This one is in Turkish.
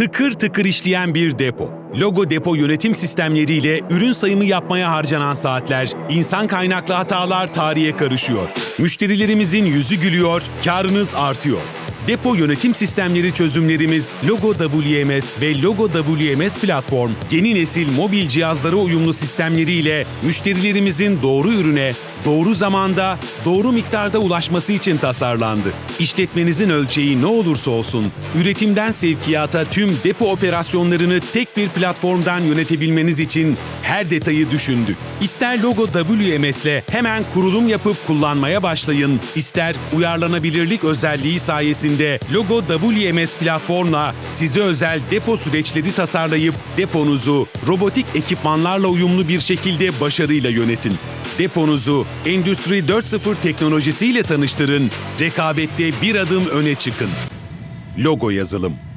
Tıkır tıkır işleyen bir depo. Logo depo yönetim sistemleriyle ürün sayımı yapmaya harcanan saatler, insan kaynaklı hatalar tarihe karışıyor. Müşterilerimizin yüzü gülüyor, karınız artıyor. Depo yönetim sistemleri çözümlerimiz Logo WMS ve Logo WMS platform yeni nesil mobil cihazlara uyumlu sistemleriyle müşterilerimizin doğru ürüne doğru zamanda, doğru miktarda ulaşması için tasarlandı. İşletmenizin ölçeği ne olursa olsun, üretimden sevkiyata tüm depo operasyonlarını tek bir platformdan yönetebilmeniz için her detayı düşündük. İster Logo WMS'le hemen kurulum yapıp kullanmaya başlayın, ister uyarlanabilirlik özelliği sayesinde Logo WMS platformla size özel depo süreçleri tasarlayıp deponuzu robotik ekipmanlarla uyumlu bir şekilde başarıyla yönetin. Deponuzu Endüstri 4.0 teknolojisiyle tanıştırın, rekabette bir adım öne çıkın. Logo yazılım